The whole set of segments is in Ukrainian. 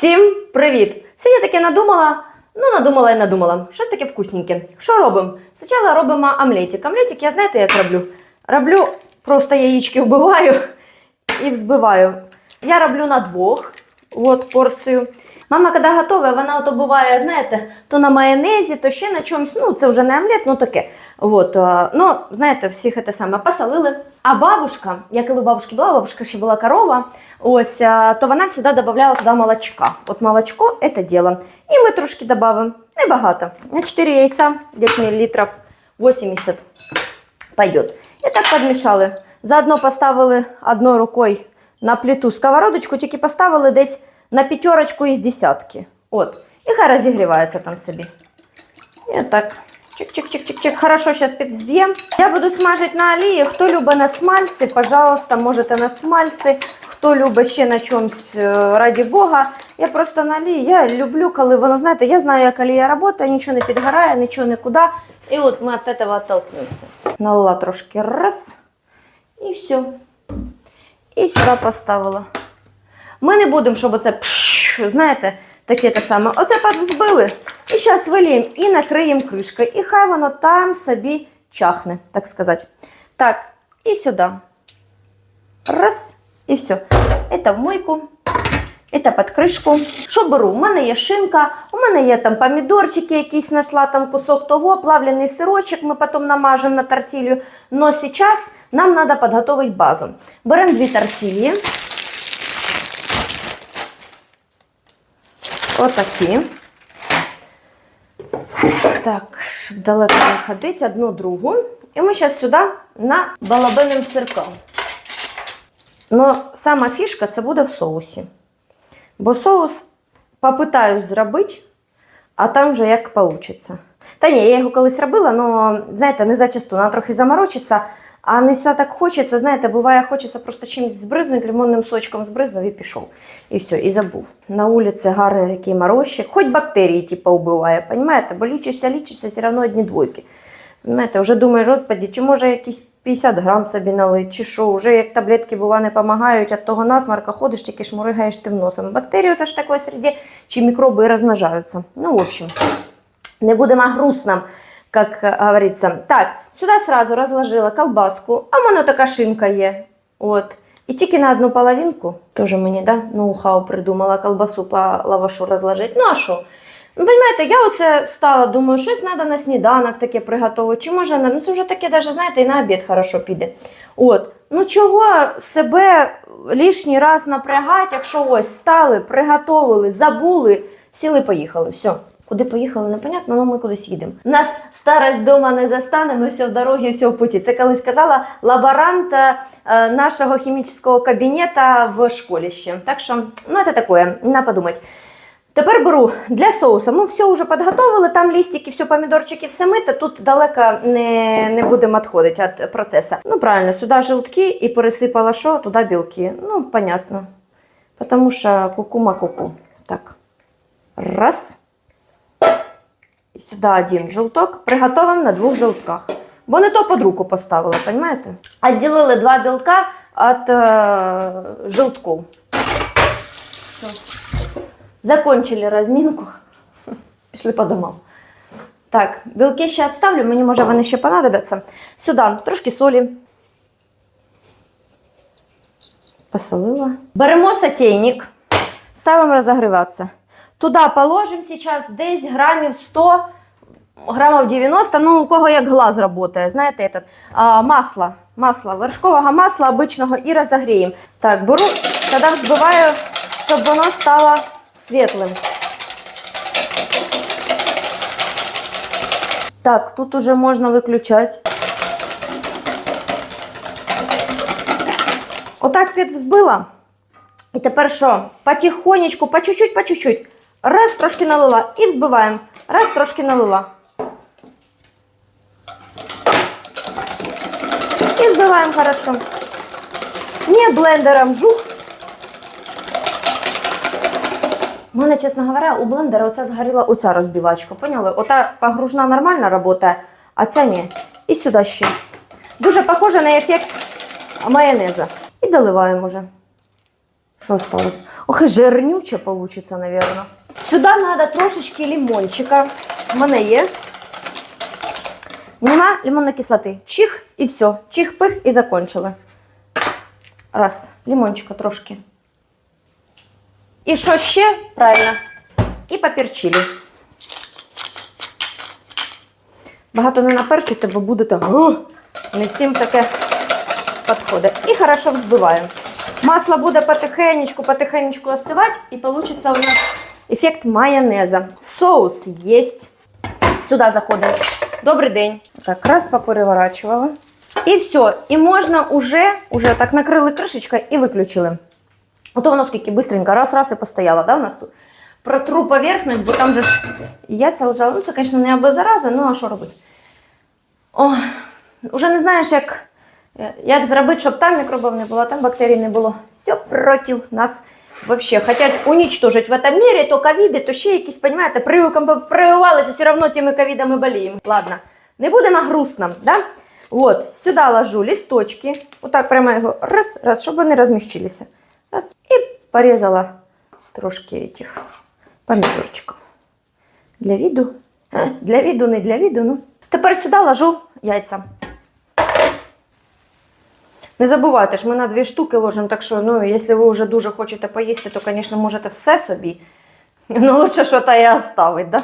Всім привіт! Сьогодні таке надумала. Ну, надумала і надумала. Щось таке вкусненьке. Що робимо? Спочатку робимо омлетик. Омлетик я знаєте, як роблю? Роблю просто яєчки вбиваю і взбиваю. Я роблю на двох от порцію. Мама, коли готова, вона ото буває, знаєте, то на майонезі, то ще на чомусь. Ну, це вже не омлет, ну таке. От, е, ну, знаєте, всіх те саме посолили. А бабушка, я коли бабушки була, бабушка ще була корова, ось, е, то вона завжди додавала туди молочка. От молочко це діло. І ми трошки додамо, небагато. На 4 яйця, десь мілілітрів 80 пойдет. І так підмішали. Заодно поставили одною рукою на плиту сковородочку, тільки поставили десь на п'ятерочку із десятки. От. І хай розігрівається там собі. І так. Чик-чик-чик-чик-чик. Хорошо, зараз підзб'ємо. Я буду смажити на олії. Хто любить на смальці, пожалуйста, можете на смальці. Хто любить ще на чомусь, е, раді Бога. Я просто на олії. Я люблю, коли воно, знаєте, я знаю, як олія працює, нічого не підгорає, нічого нікуди. І от ми від цього оттолкнемося. Налила трошки раз. І все. І сюди поставила. Ми не будемо, щоб оце, пш, знаєте, таке те саме. Оце підзбили. І зараз виліємо і накриємо кришкою. І хай воно там собі чахне, так сказати. Так, і сюди. Раз, і все. Це в мойку. Це під кришку. Що беру? У мене є шинка, у мене є там помідорчики, якісь знайшла там кусок того, плавлений сирочок, ми потім намажемо на тортилью. Но зараз нам треба підготувати базу. Беремо дві тортилі. Отакі. Так, щоб далеко не ходити, одну другу. І ми зараз сюди на балабиним сирком. Но сама фішка це буде в соусі. Бо соус попитаюсь зробити, а там вже як вийде. Та ні, я його колись робила, але, знаєте, не зачасту, вона трохи заморочиться, а не все так хочеться. Знаєте, буває, хочеться просто чимось збризнути, лимонним сочком збризнув і пішов. І все, і забув. На вулиці гарний такий морозчик, хоч бактерії типу, вбиває, розумієте? Бо лічишся, лічишся, все одно одні двойки. Знаєте, вже думаєш, господі, чи може якісь 50 грам собі налить, чи що, вже як таблетки бува не допомагають, від того насмарка ходиш, тільки шмуригаєш тим носом. Бактерії це ж такої середі, чи мікроби розмножаються. Ну, в общем, не будемо грустно, як говориться. Так, сюди сразу розложила колбаску, а в така шинка є. От. І тільки на одну половинку, теж мені, да, ноу-хау придумала колбасу по лавашу розложити. Ну а що? Ну, понимаєте, я оце стала, думаю, щось треба на сніданок таке приготувати. Чи може, ну це вже таке, даже, знаєте, і на обід хорошо піде. От. Ну чого себе лишній раз напрягати, якщо ось стали, приготовили, забули, сіли, поїхали. Все. Куди поїхали, непонятно, але ми кудись їдемо. Нас старость вдома не застане, ми все в дорогі, все в путі. Це колись сказала лаборант е, нашого хімічного кабінету в школі ще. Так що, ну це таке, на подумати. Тепер беру для соусу. Ми все вже підготовили, там лістики, все, помідорчики, все мите. Тут далеко не, не будемо відходити від процесу. Ну, правильно, сюди жилтки і пересипала що, туди білки. Ну, понятно. Тому що кукума куку. Так. Раз. Сюди один желток. Приготовимо на двох желтках. Бо не то під руку поставила, розумієте? Відділили два білка від е, желтків. Закончили розмінку. Пішли по домам. Так, білки ще відставлю, мені може вони ще понадобляться. Сюди трошки солі. Посолила. Беремо сотейник, ставимо розогріватися. Туди положимо зараз десь грамів 100, грамів 90, ну у кого як глаз працює, знаєте, этот, а, масло, масло, вершкового масла обичного і розогріємо. Так, беру, тоді взбиваю, щоб воно стало світлим. Так, тут уже можна виключати. Отак підвзбила. І тепер що? Потихонечку, по чуть-чуть, по чуть-чуть. Раз трошки налила і взбиваємо. Раз трошки налила. І взбиваємо хорошо. Не блендером жух. У мене, чесно говоря, у блендера оця згоріла оця розбивачка. Поняли? Ота погружна нормально працює, а ця ні. І сюди ще. Дуже похоже на ефект майонеза. І доливаємо вже. Что осталось? Ох, и жирнюче получится, наверное. Сюда надо трошечки лимончика. У мене є. Нема лимонної кислоти. Чих і все. Чих, пих і закончили. Раз. Лимончика трошки. І що ще? Правильно. І поперчили. Багато не наперчуйте, бо будете. «О!» Не всім таке підходить. І хорошо взбиваємо. Масло буде потихенечку, потихенечку остивати, і вийде у нас ефект майонеза. Соус є. Сюди заходимо. Добрий день. Так, раз попереворачували. І все. І можна уже, уже так накрили кришечкою і виключили. Ото воно скільки быстренько, раз-раз і постояло, да, у нас тут. Протру поверхность, бо там же ж яйця лежали. Ну, це, звісно, не аби зараза, ну а що робити? О, уже не знаєш, як, як зробити, щоб там мікробів не було, там бактерій не було. Все проти нас вообще. Хотять уничтожить в этом мире то ковіди, то ще якісь, понимаєте, прививком прививалися, все одно тими ковідами боліємо. Ладно, не будемо грустно, да? Вот, сюди ложу листочки, отак прямо його раз, раз, щоб вони розмягчилися. Раз, і порізала трошки этих помідорчиків. Для віду. Для віду, не для віду, ну. Тепер сюди ложу яйця. Не забувайте ж, ми на дві штуки ложимо, так що, ну, якщо ви вже дуже хочете поїсти, то, звісно, можете все собі. Ну, лучше що то і оставить, да?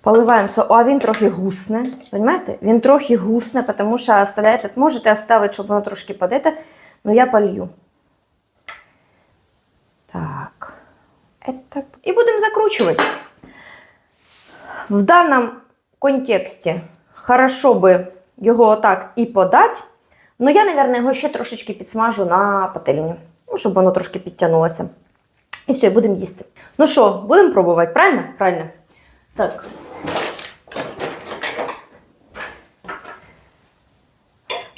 Поливаємо це. А він трохи гусне. Понимаєте? Він трохи гусне, тому що оставляєте, можете оставити, щоб воно трошки подете, але я полью. Так. Это... І будемо закручувати. В даному контексті хорошо би його отак і подати. Ну, я, мабуть, його ще трошечки підсмажу на пательні, ну, щоб воно трошки підтягнулося. І все, і будемо їсти. Ну що, будемо пробувати, правильно? Правильно. Так.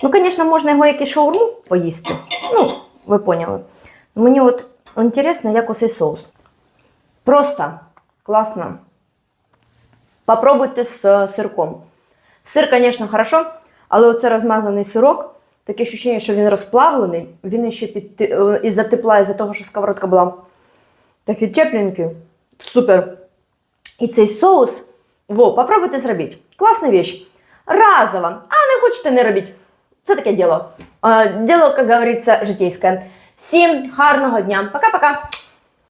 Ну, звісно, можна його як і шаурму поїсти. Ну, ви поняли. Мені от інтересно, як оцей соус. Просто класно. Попробуйте з сирком. Сир, звісно, хорошо, але оце розмазаний сирок, таке відчуття, що він розплавлений, він ще під, е, із-за тепла, із-за того, що сковородка була такий тепленький. Супер. І цей соус, во, попробуйте зробити. Класна віч. Разово. А не хочете, не робіть. Це таке діло. Е, Діло, як говориться, житейське. Всім гарного дня. Пока-пока.